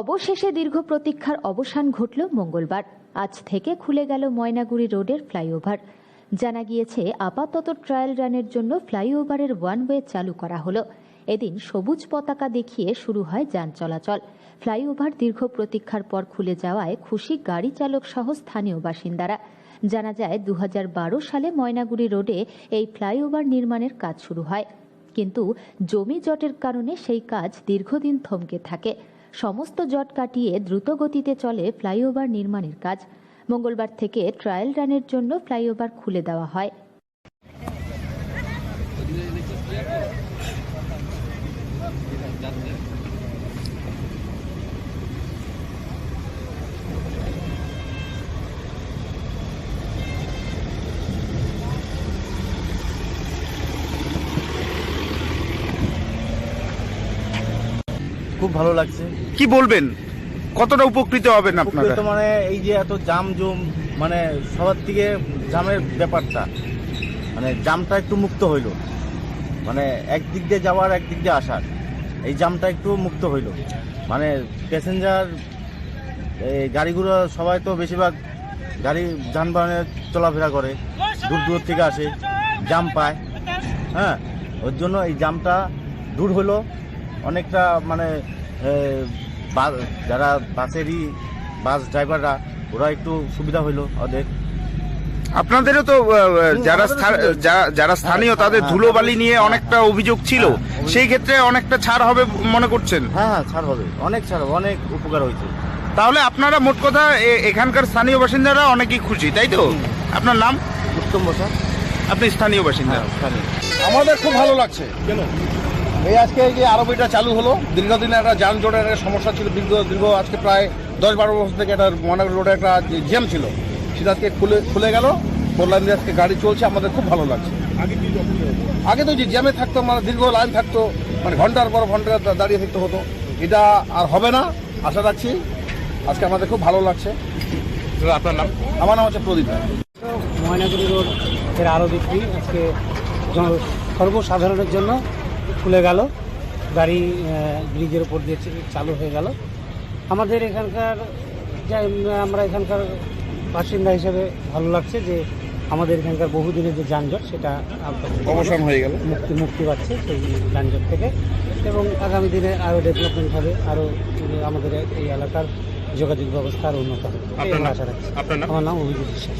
অবশেষে দীর্ঘ প্রতীক্ষার অবসান ঘটল মঙ্গলবার। আজ থেকে খুলে গেল ময়নাগুড়ি রোডের ফ্লাইওভার। জানা গিয়েছে, আপাতত ট্রায়াল রানের জন্য ফ্লাইওভারের ওয়ান ওয়ে চালু করা হলো। এদিন সবুজ পতাকা দেখিয়ে শুরু হয় যান চলাচল। ফ্লাইওভার দীর্ঘ প্রতীক্ষার পর খুলে যাওয়ায় খুশি গাড়ি চালক সহ স্থানীয় বাসিন্দারা। জানা যায় দু হাজার বারো সালে ময়নাগুড়ি রোডে এই ফ্লাইওভার নির্মাণের কাজ শুরু হয়। কিন্তু জমি জটের কারণে সেই কাজ দীর্ঘদিন থমকে থাকে। সমস্ত জট কাটিয়ে দ্রুত গতিতে চলে ফ্লাইওভার নির্মাণের কাজ। মঙ্গলবার থেকে ট্রায়াল রানের জন্য ফ্লাইওভার খুলে দেওয়া হয়। খুব ভালো লাগছে। কি বলবেন? কতটা উপকৃত হবেন আপনারা? উপকৃত মানে এই যে এত জাম জুম মানে সবার থেকে জামের ব্যাপারটা মানে জামটা একটু মুক্ত হইল। মানে একদিক দিয়ে যাওয়ার একদিক দিয়ে আসার এই জামটা একটু মুক্ত হইল। মানে প্যাসেঞ্জার এই গাড়িগুলো সবাই তো বেশিরভাগ গাড়ি যানবাহনে চলাফেরা করে দূর দূর থেকে আসে জাম পায়। হ্যাঁ ওর জন্য এই জামটা দূর হলো অনেকটা মানে যারা বাসেরই বাস ড্রাইভাররা ওরা একটু সুবিধা হইল ওদের। আপনাদেরও তো যারা যারা স্থানীয় হ্যাঁ, তাদের হ্যাঁ, ধুলোবালি নিয়ে হ্যাঁ, অনেকটা অভিযোগ ছিল। সেই ক্ষেত্রে অনেকটা ছাড় হবে মনে করছেন? হ্যাঁ হ্যাঁ ছাড় হবে। অনেক ছাড় হবে অনেক উপকার হয়েছে। তাহলে আপনারা মোট কথা এ- এখানকার স্থানীয় বাসিন্দারা অনেকেই খুশি তাই তো? আপনার নাম? উত্তম বসা। আপনি স্থানীয় বাসিন্দা। স্থানীয়। আমাদের খুব ভালো লাগছে কেন? এই আজকে এই যে আরবিটা চালু হলো দীর্ঘদিনের একটা যানজটের একটা সমস্যা ছিল দীর্ঘ দীর্ঘ আজকে প্রায় দশ বারো বছর থেকে একটা মহানগর রোডে একটা জ্যাম ছিল সেটা আজকে খুলে খুলে গেল। বললাম যে আজকে গাড়ি চলছে আমাদের খুব ভালো লাগছে। আগে তো যে জ্যামে থাকতো মানে দীর্ঘ লাইন থাকতো মানে ঘণ্টার পর ঘণ্টা দাঁড়িয়ে থাকতে হতো। এটা আর হবে না আশা রাখছি। আজকে আমাদের খুব ভালো লাগছে। আপনার নাম? আমার নাম হচ্ছে প্রদীপ। ময়নাগুড়ি রোডের আরও বিক্রি আজকে সর্বসাধারণের জন্য খুলে গেল। গাড়ি ব্রিজের উপর দিয়ে চালু হয়ে গেল। আমাদের এখানকার যা আমরা এখানকার বাসিন্দা হিসেবে ভালো লাগছে যে আমাদের এখানকার বহুদিনের যে যানজট সেটা অবসান হয়ে গেল। মুক্তি মুক্তি পাচ্ছে সেই যানজট থেকে। এবং আগামী দিনে আরও ডেভেলপমেন্ট হবে আরও আমাদের এই এলাকার যোগাযোগ ব্যবস্থা আরও উন্নত হবে। আশা রাখছি। আমার নাম অভিজিৎ বিশ্বাস।